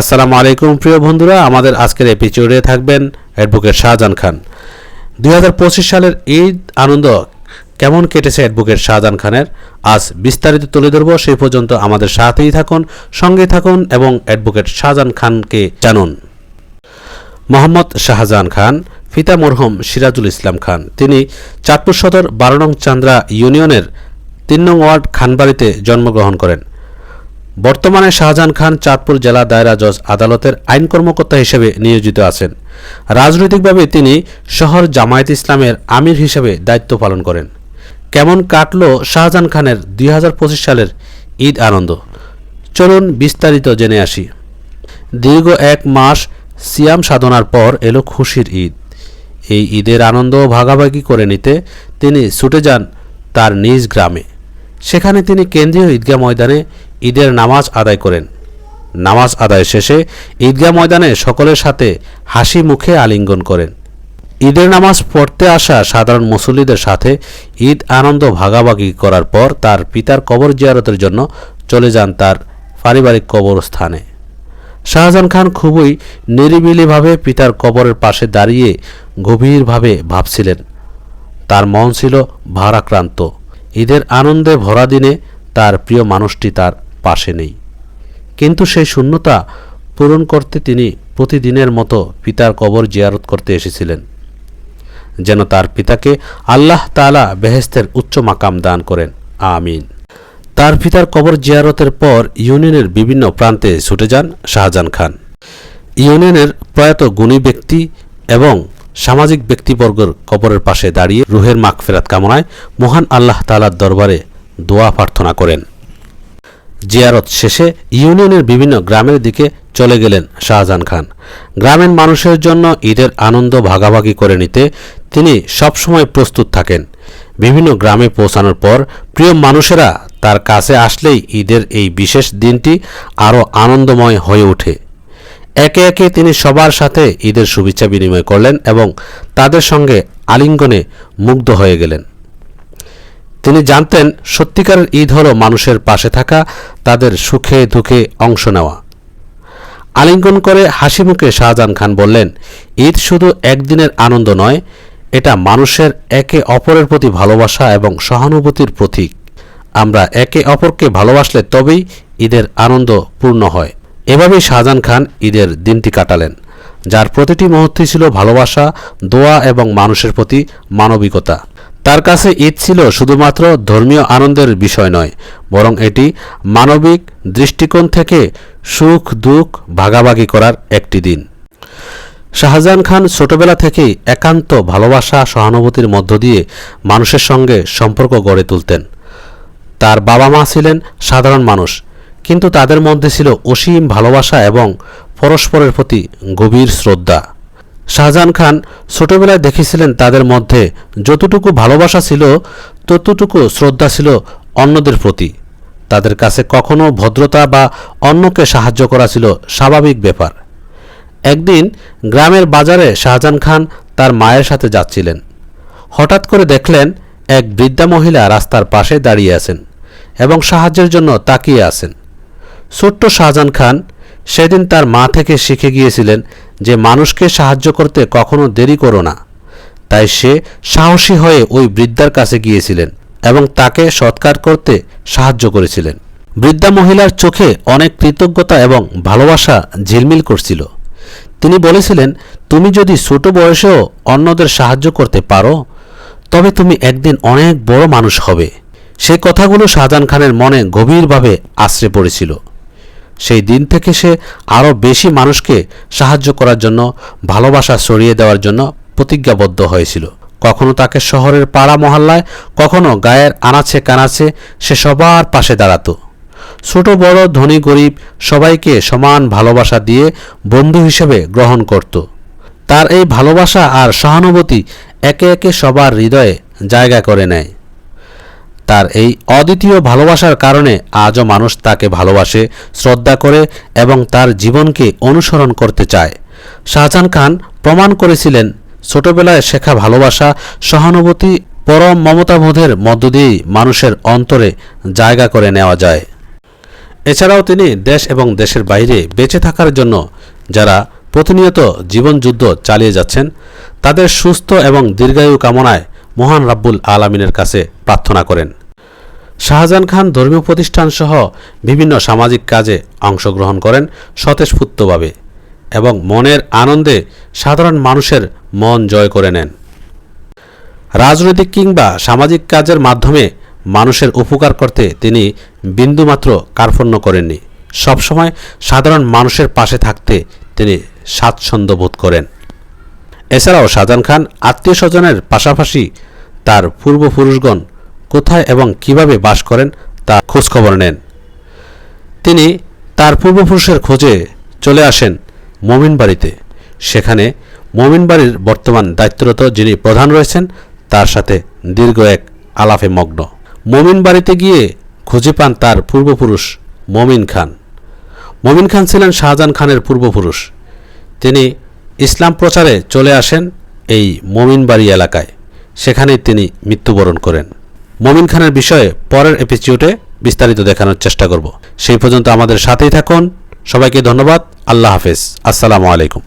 আসসালামু আলাইকুম, প্রিয় বন্ধুরা। আমাদের আজকের এপিসোডে থাকবেন অ্যাডভোকেট শাহজাহান খান। দুই হাজার পঁচিশ সালের ঈদ আনন্দ কেমন কেটেছে অ্যাডভোকেট শাহজাহান খানের? আজ বিস্তারিত তুলে ধরব। সেই পর্যন্ত আমাদের সাথেই থাকুন সঙ্গে থাকুন এবং অ্যাডভোকেট শাহজাহান খানকে জানুন। মোহাম্মদ শাহজাহান খান, পিতা মরহুম সিরাজুল ইসলাম খান। তিনি চাঁদপুর সদর বারো নং চান্দ্রা ইউনিয়নের তিন নং ওয়ার্ড খানবাড়িতে জন্মগ্রহণ করেন। বর্তমানে শাহজাহান খান চাঁদপুর জেলা দায়রা জজ আদালতের আইন কর্মকর্তা হিসেবে নিয়োজিত আছেন। রাজনৈতিকভাবে তিনি শহর জামায়াত ইসলামের আমির হিসেবে দায়িত্ব পালন করেন। কেমন কাটলো শাহজাহান খানের দুই হাজার পঁচিশ সালের ঈদ আনন্দ? চলুন বিস্তারিত জেনে আসি। দীর্ঘ এক মাস সিয়াম সাধনার পর এলো খুশির ঈদ। এই ঈদের আনন্দ ভাগাভাগি করে নিতে তিনি ছুটে যান তার নিজ গ্রামে। সেখানে তিনি কেন্দ্রীয় ঈদগাহ ময়দানে ঈদের নামাজ আদায় করেন। নামাজ আদায় শেষে ঈদগাহ ময়দানে সকলের সাথে হাসি মুখে আলিঙ্গন করেন। ঈদের নামাজ পড়তে আসা সাধারণ মুসল্লিদের সাথে ঈদ আনন্দ ভাগাভাগি করার পর তার পিতার কবর জিয়ারতের জন্য চলে যান তার পারিবারিক কবরস্থানে। শাহজাহান খান খুবই নিরিবিলিভাবে পিতার কবরের পাশে দাঁড়িয়ে গভীরভাবে ভাবছিলেন। তার মন ছিল ভারাক্রান্ত। ঈদের আনন্দে ভরা দিনে তার প্রিয় মানুষটি তার পাশে নেই। কিন্তু সেই শূন্যতা পূরণ করতে তিনি প্রতিদিনের মতো পিতার কবর জিয়ারত করতে এসেছিলেন, যেন তার পিতাকে আল্লাহ তাআলা বেহেস্তের উচ্চ মাকাম দান করেন। আমিন। তার পিতার কবর জিয়ারতের পর ইউনিয়নের বিভিন্ন প্রান্তে ছুটে যান শাহজাহান খান। ইউনিয়নের প্রয়াত গুণী ব্যক্তি এবং সামাজিক ব্যক্তিবর্গের কবরের পাশে দাঁড়িয়ে রুহের মাগফিরাত কামনায় মহান আল্লাহ তালার দরবারে দোয়া প্রার্থনা করেন। জিয়ারত শেষে ইউনিয়নের বিভিন্ন গ্রামের দিকে চলে গেলেন শাহজাহান খান। গ্রামের মানুষের জন্য ঈদের আনন্দ ভাগাভাগি করে নিতে তিনি সবসময় প্রস্তুত থাকেন। বিভিন্ন গ্রামে পৌঁছানোর পর প্রিয় মানুষেরা তার কাছে আসলেই ঈদের এই বিশেষ দিনটি আরও আনন্দময় হয়ে ওঠে। একে একে তিনি সবার সাথে ঈদের শুভেচ্ছা বিনিময় করলেন এবং তাদের সঙ্গে আলিঙ্গনে মুগ্ধ হয়ে গেলেন। তিনি জানতেন, সত্যিকারের ঈদ হল মানুষের পাশে থাকা, তাদের সুখে দুঃখে অংশ নেওয়া। আলিঙ্গন করে হাসি মুখে শাহজাহান খান বললেন, ঈদ শুধু একদিনের আনন্দ নয়, এটা মানুষের একে অপরের প্রতি ভালোবাসা এবং সহানুভূতির প্রতীক। আমরা একে অপরকে ভালোবাসলে তবেই ঈদের আনন্দ পূর্ণ হয়। এভাবেই শাহজাহান খান ঈদের দিনটি কাটালেন, যার প্রতিটি মুহূর্তে ছিল ভালোবাসা, দোয়া এবং মানুষের প্রতি মানবিকতা। তার কাছে ঈদ ছিল শুধুমাত্র ধর্মীয় আনন্দের বিষয় নয়, বরং এটি মানবিক দৃষ্টিকোণ থেকে সুখ, দুঃখ ভাগাভাগি করার একটি দিন। শাহজাহান খান ছোটবেলা থেকেই একান্ত ভালোবাসা, সহানুভূতির মধ্য দিয়ে মানুষের সঙ্গে সম্পর্ক গড়ে তুলতেন। তার বাবা মা ছিলেন সাধারণ মানুষ, কিন্তু তাদের মধ্যে ছিল অসীম ভালোবাসা এবং পরস্পরের প্রতি গভীর শ্রদ্ধা। শাহজাহান খান ছোটবেলায় দেখেছিলেন তাদের মধ্যে যতটুকু ভালোবাসা ছিল, ততটুকু শ্রদ্ধা ছিল অন্যদের প্রতি। তাদের কাছে কখনো ভদ্রতা বা অন্যকে সাহায্য করা ছিল স্বাভাবিক ব্যাপার। একদিন গ্রামের বাজারে শাহজাহান খান তার মায়ের সাথে যাচ্ছিলেন। হঠাৎ করে দেখলেন এক বৃদ্ধা মহিলা রাস্তার পাশে দাঁড়িয়ে আছেন এবং সাহায্যের জন্য তাকিয়ে আছেন। ছোট্ট শাহজাহান খান সেদিন তার মা থেকে শিখে গিয়েছিলেন যে মানুষকে সাহায্য করতে কখনো দেরি করো না। তাই সে সাহসী হয়ে ওই বৃদ্ধার কাছে গিয়েছিলেন এবং তাকে সৎকার করতে সাহায্য করেছিলেন। বৃদ্ধা মহিলার চোখে অনেক কৃতজ্ঞতা এবং ভালোবাসা ঝিলমিল করছিল। তিনি বলেছিলেন, তুমি যদি ছোট বয়সেও অন্যদের সাহায্য করতে পারো, তবে তুমি একদিন অনেক বড় মানুষ হবে। সে কথাগুলো শাহজাহান খানের মনে গভীরভাবে আশ্রে পড়েছিল। সেই দিন থেকে সে আরও বেশি মানুষকে সাহায্য করার জন্য, ভালোবাসা ছড়িয়ে দেওয়ার জন্য প্রতিজ্ঞাবদ্ধ হয়েছিল। কখনো তাকে শহরের পাড়া মহল্লায়, কখনো গায়ের আনাচে কানাচে সে সবার পাশে দাঁড়াতো। ছোট, বড়, ধনী, গরিব সবাইকে সমান ভালোবাসা দিয়ে বন্ধু হিসেবে গ্রহণ করত। তার এই ভালোবাসা আর সহানুভূতি একে একে সবার হৃদয়ে জায়গা করে নেয়। তার এই অদ্বিতীয় ভালোবাসার কারণে আজও মানুষ তাকে ভালোবাসে, শ্রদ্ধা করে এবং তার জীবনকে অনুসরণ করতে চায়। শাহজাহান খান প্রমাণ করেছিলেন, ছোটবেলায় শেখা ভালোবাসা সহানুভূতি, পরম মমতাবোধের মধ্য দিয়েই মানুষের অন্তরে জায়গা করে নেওয়া যায়। এছাড়াও তিনি দেশ এবং দেশের বাইরে বেঁচে থাকার জন্য যারা প্রতিনিয়ত জীবনযুদ্ধ চালিয়ে যাচ্ছেন, তাদের সুস্থ এবং দীর্ঘায়ু কামনায় মহান রাব্বুল আলামিনের কাছে প্রার্থনা করেন। শাহজাহান খান ধর্মীয় প্রতিষ্ঠান সহ বিভিন্ন সামাজিক কাজে অংশগ্রহণ করেন স্বতঃস্ফূর্তভাবে এবং মনের আনন্দে সাধারণ মানুষের মন জয় করে নেন। রাজনৈতিক কিংবা সামাজিক কাজের মাধ্যমে মানুষের উপকার করতে তিনি বিন্দুমাত্র কার্পণ্য করেননি। সবসময় সাধারণ মানুষের পাশে থাকতে তিনি স্বাচ্ছন্দ্য বোধ করেন। এছাড়াও শাহজাহান খান আত্মীয় স্বজনের পাশাপাশি তার পূর্বপুরুষগণ কোথায় এবং কীভাবে বাস করেন তা খোঁজখবর নেন। তিনি তার পূর্বপুরুষের খোঁজে চলে আসেন মমিন বাড়িতে। সেখানে মমিন বাড়ির বর্তমান দায়িত্বরত যিনি প্রধান রয়েছেন, তার সাথে দীর্ঘ এক আলাপে মগ্ন। মমিন বাড়িতে গিয়ে খুঁজে পান তার পূর্বপুরুষ মমিন খান। মমিন খান ছিলেন শাহজাহান খানের পূর্বপুরুষ। তিনি ইসলাম প্রচারে চলে আসেন এই মমিনবাড়ি এলাকায়। সেখানেই তিনি মৃত্যুবরণ করেন। মমিন খানের বিষয়ে পরের এপিসিউডে বিস্তারিত দেখানোর চেষ্টা করব। সেই পর্যন্ত আমাদের সাথেই থাকুন। সবাইকে ধন্যবাদ। আল্লাহ হাফেজ। আসসালামু আলাইকুম।